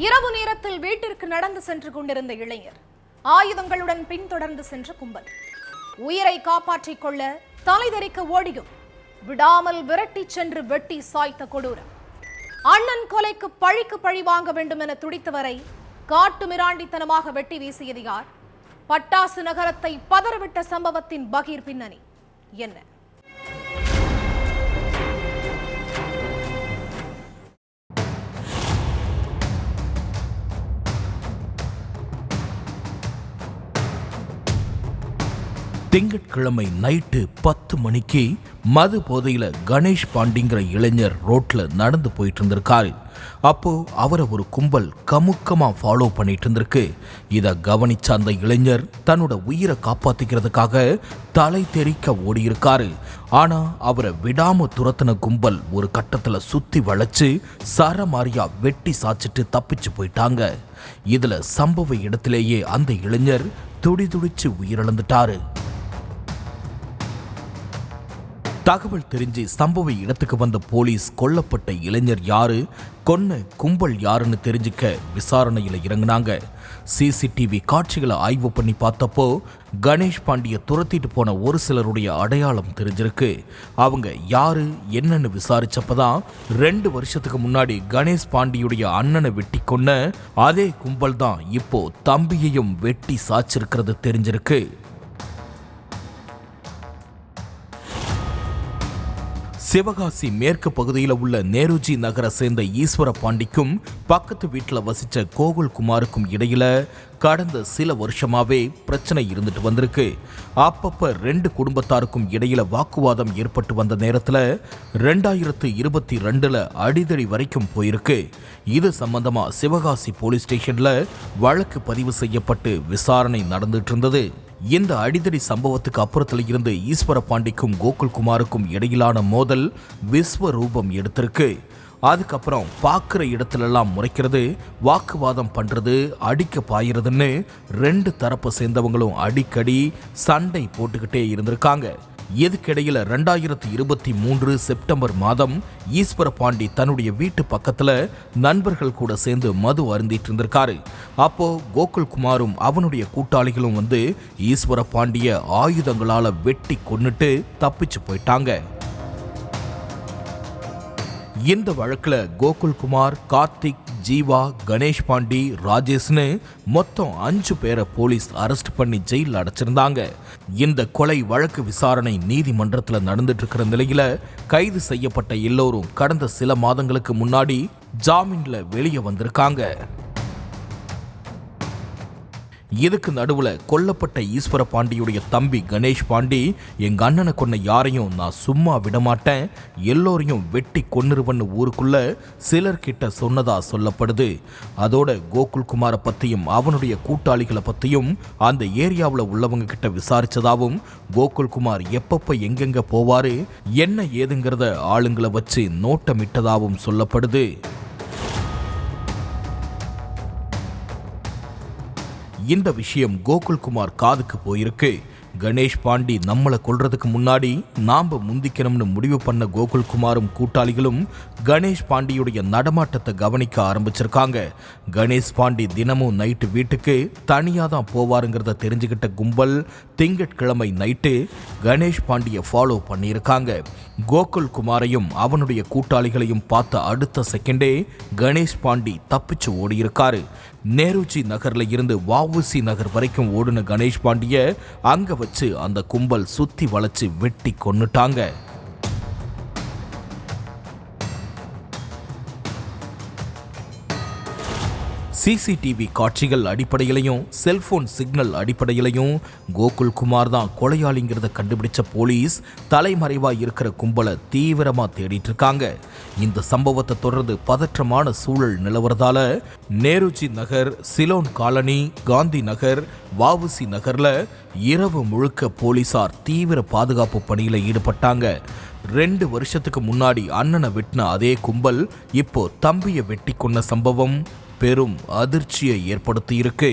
இரவு நேரத்தில் வீட்டிற்கு நடந்து சென்று கொண்டிருந்த இளைஞர் ஆயுதங்களுடன் பின்தொடர்ந்து சென்ற கும்பல். உயிரை காப்பாற்றிக் கொள்ள தலைதெறிக்க ஓடியும் விடாமல் விரட்டிச் சென்று வெட்டி சாய்த்த கொடூரம். அண்ணன் கொலைக்கு பழிக்கு பழி வாங்க வேண்டும் என துடித்தவரை காட்டு மிராண்டித்தனமாக வெட்டி வீசியது யார்? பட்டாசு நகரத்தை பதறவிட்ட சம்பவத்தின் பகீர் பின்னணி என்ன? திங்கட்கிழமை நைட்டு பத்து மணிக்கு மது போதையில் கணேஷ் பாண்டிங்கிற இளைஞர் ரோட்டில் நடந்து போயிட்டு இருந்திருக்காரு அப்போது அவரை ஒரு கும்பல் கமுக்கமாக ஃபாலோ பண்ணிட்டு இருந்திருக்கு இதை கவனித்த அந்த இளைஞர் தன்னோட உயிரை காப்பாற்றிக்கிறதுக்காக தலை தெறிக்க ஓடியிருக்காரு. ஆனால் அவரை விடாமல் துரத்தின கும்பல் ஒரு கட்டத்தில் சுற்றி வளைச்சு சரமாரியா வெட்டி சாச்சிட்டு தப்பிச்சு போயிட்டாங்க. இதில் சம்பவ இடத்திலேயே அந்த இளைஞர் துடி துடிச்சு உயிரிழந்துட்டாரு. தகவல் தெரிஞ்சு சம்பவ இடத்துக்கு வந்த போலீஸ் கொல்லப்பட்ட இளைஞர் யாரு கொன்ன கும்பல் யாருன்னு தெரிஞ்சுக்க விசாரணையில் இறங்குனாங்க. சிசிடிவி காட்சிகளை ஆய்வு பண்ணி பார்த்தப்போ கணேஷ் பாண்டிய துரத்திட்டு போன ஒரு சிலருடைய அடையாளம் தெரிஞ்சிருக்கு. அவங்க யாரு என்னன்னு விசாரிச்சப்பதான் ரெண்டு வருஷத்துக்கு முன்னாடி கணேஷ் பாண்டியுடைய அண்ணனை வெட்டி கொன்ன அதே கும்பல் தான் இப்போ தம்பியையும் வெட்டி சாச்சிருக்கிறது தெரிஞ்சிருக்கு. சிவகாசி மேற்கு பகுதியில் உள்ள நேருஜி நகரை சேர்ந்த ஈஸ்வர பாண்டிக்கும் பக்கத்து வீட்டில் வசித்த கோகுல் குமாருக்கும் இடையில கடந்த சில வருஷமாவே பிரச்சனை இருந்துட்டு வந்திருக்கு. அப்பப்ப ரெண்டு குடும்பத்தாருக்கும் இடையில வாக்குவாதம் ஏற்பட்டு வந்த நேரத்தில் ரெண்டாயிரத்து இருபத்தி ரெண்டுல அடிதடி வரைக்கும் போயிருக்கு. இது சம்பந்தமா சிவகாசி போலீஸ் ஸ்டேஷன்ல வழக்கு பதிவு செய்யப்பட்டு விசாரணை நடந்துட்டு இருந்தது. இந்த அடிதடி சம்பவத்துக்கு அப்புறத்தில் இருந்து ஈஸ்வர பாண்டிக்கும் கோகுல் குமாருக்கும் இடையிலான மோதல் விஸ்வரூபம் எடுத்திருக்கு. அதுக்கப்புறம் பார்க்குற இடத்துலலாம் முறைக்கிறது வாக்குவாதம் பண்ணுறது அடிக்க பாயிறதுன்னு ரெண்டு தரப்பை சேர்ந்தவங்களும் அடிக்கடி சண்டை போட்டுக்கிட்டே இருந்திருக்காங்க. இதுக்கிடையில் ரெண்டாயிரத்தி இருபத்தி மூன்று செப்டம்பர் மாதம் ஈஸ்வர பாண்டி தன்னுடைய வீட்டு பக்கத்துல நண்பர்கள் கூட சேர்ந்து மது அருந்திட்டு இருந்திருக்காரு. அப்போ கோகுல் குமாரும் அவனுடைய கூட்டாளிகளும் வந்து ஈஸ்வர பாண்டிய ஆயுதங்களால வெட்டி கொன்னுட்டு தப்பிச்சு போயிட்டாங்க. இந்த வழக்குல கோகுல் குமார் கார்த்திக் ஜீவா கணேஷ் பாண்டி ராஜேஷ்னு மொத்தம் அஞ்சு பேரை போலீஸ் அரெஸ்ட் பண்ணி ஜெயிலில் அடைச்சிருந்தாங்க. இந்த கொலை வழக்கு விசாரணை நீதிமன்றத்தில் நடந்துட்டு இருக்கிற நிலையில கைது செய்யப்பட்ட எல்லோரும் கடந்த சில மாதங்களுக்கு முன்னாடி ஜாமீன்ல வெளியே வந்திருக்காங்க. இதுக்கு நடுவுல கொல்லப்பட்ட ஈஸ்வர பாண்டியுடைய தம்பி கணேஷ் பாண்டி? எங்க அண்ணனை கொன்ன யாரையும் நான் சும்மா விடமாட்டேன். எல்லோரையும் வெட்டி கொன்னுருவன்னு ஊருக்குள்ள சிலர்கிட்ட சொன்னதா சொல்லப்படுது. அதோட கோகுல் குமாரை பத்தியும் அவனுடைய கூட்டாளிகளை பத்தியும் அந்த ஏரியாவில் உள்ளவங்க கிட்ட விசாரிச்சதாவும் கோகுல் குமார் எப்பப்ப எங்கெங்க போவாரு என்ன ஏதுங்கிறத ஆளுங்களை வச்சு நோட்டமிட்டதாகவும் சொல்லப்படுது. இந்த விஷயம் கோகுல்குமார் காதுக்கு போயிருக்கு. கணேஷ் பாண்டி நம்மளை கொல்றதுக்கு முன்னாடி நாம முந்திக்கணும்னு முடிவு பண்ண கோகுல்குமாரும் கூட்டாளிகளும் கணேஷ் பாண்டியுடைய நடமாட்டத்தை கவனிக்க ஆரம்பிச்சிருக்காங்க. கணேஷ் பாண்டி தினமும் நைட்டு வீட்டுக்கு தனியாக தான் போவாருங்கிறத தெரிஞ்சுக்கிட்ட கும்பல் திங்கட்கிழமை நைட்டு கணேஷ் பாண்டியை ஃபாலோ பண்ணியிருக்காங்க. கோகுல் குமாரையும் அவனுடைய கூட்டாளிகளையும் பார்த்த அடுத்த செகண்டே கணேஷ் பாண்டி தப்பிச்சு ஓடியிருக்காரு. நேருஜி நகர்ல இருந்து வஉசி நகர் வரைக்கும் ஓடுன கணேஷ் பாண்டிய அங்க வச்சு அந்த கும்பல் சுத்தி வளைச்சு வெட்டி கொன்னுட்டாங்க. சிசிடிவி காட்சிகள் அடிப்படையிலையும் செல்போன் சிக்னல் அடிப்படையிலையும் கோகுல் குமார் தான் கொலையாளிங்கிறத கண்டுபிடிச்ச போலீஸ் தலைமறைவாக இருக்கிற கும்பலை தீவிரமாக தேடிட்டு இருக்காங்க இந்த சம்பவத்தை தொடர்ந்து பதற்றமான சூழல் நிலவரதால நேருஜி நகர் சிலோன் காலனி காந்தி நகர் வாவுசி நகரில் இரவு முழுக்க போலீசார் தீவிர பாதுகாப்பு பணியில் ஈடுபட்டாங்க. ரெண்டு வருஷத்துக்கு முன்னாடி அண்ணனை வெட்டின அதே கும்பல் இப்போ தம்பியை வெட்டி கொன்ன சம்பவம். பெரும் அதிர்ச்சியை ஏற்படுத்தியிருக்கு.